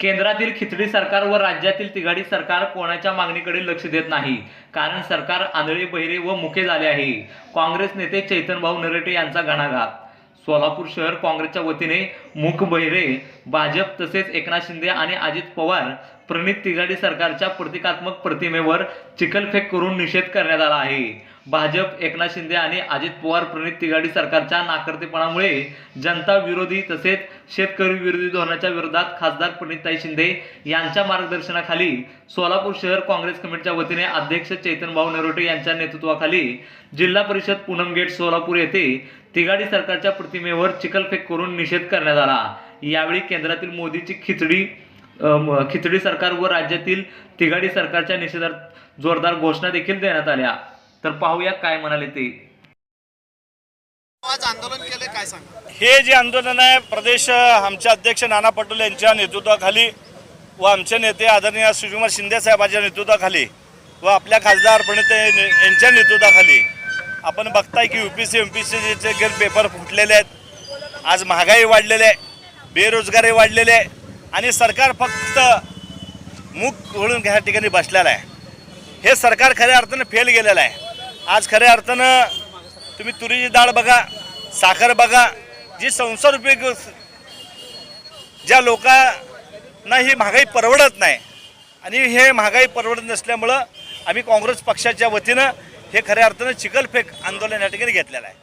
केंद्रातील खिचडी सरकार व राज्यातील तिघाडी सरकार कोणाच्या मागणीकडे लक्ष देत नाही? कारण सरकार आंधळे बहिरे व मुके झाले आहे. काँग्रेस नेते चैतनभाऊ नरेटे यांचा घणाघात. सोलापूर शहर काँग्रेसच्या वतीने मुख बहिरे भाजप तसेच एकनाथ शिंदे आणि अजित पवार प्रणित तिघाडी सरकारच्या प्रतिकात्मक प्रतिमेवर चिखलफेक करून निषेध करण्यात आला आहे. भाजप एकनाथ शिंदे आणि अजित पवार प्रणित तिघाडी सरकारच्या नाकर्तेपणामुळे जनता विरोधी तसेच शेतकरी विरोधी धोरणाच्या विरोधात खासदार प्रणितताई शिंदे यांच्या मार्गदर्शनाखाली सोलापूर शहर काँग्रेस कमिटीच्या वतीने अध्यक्ष चैतनभाऊ नरोटे यांच्या नेतृत्वाखाली जिल्हा परिषद पूनम गेट सोलापूर येथे तिघाडी सरकारच्या प्रतिमेवर चिखलफेक करून निषेध करण्यात आला. यावेळी केंद्रातील मोदीची खिचडी खिचडी सरकार व राज्यातील तिघाडी सरकारच्या निषेधात जोरदार घोषणा देखील देण्यात आल्या. तर पाहूया काय म्हणाले ते. आज आंदोलन केले काय सांगा? हे जे आंदोलन आहे प्रदेश आमचे अध्यक्ष नाना पटोले यांच्या नेतृत्वाखाली व आमचे नेते आदरणीय सुकुमार शिंदे साहेबांच्या नेतृत्वाखाली व आपल्या खासदार प्रणित यांच्या नेतृत्वाखाली आपण बघताय की U P S C M P paper फुटलेले आहेत आज महागाई वाढलेली आहे बेरोजगारी वाढलेली आहे आणि सरकार फक्त मूग ओळून ह्या ठिकाणी बसलेलं आहे. हे सरकार खऱ्या अर्थानं फेल गेलेलं आहे. आज खऱ्या अर्थानं तुम्ही तुरीची डाळ बघा साखर बघा जी संसार उपयोग ज्या लोकांना ही महागाई परवडत नाही आणि हे महागाई परवडत नसल्यामुळं आम्ही काँग्रेस पक्षाच्या वतीनं हे खऱ्या अर्थानं चिखलफेक आंदोलन या ठिकाणी घेतलेलं आहे.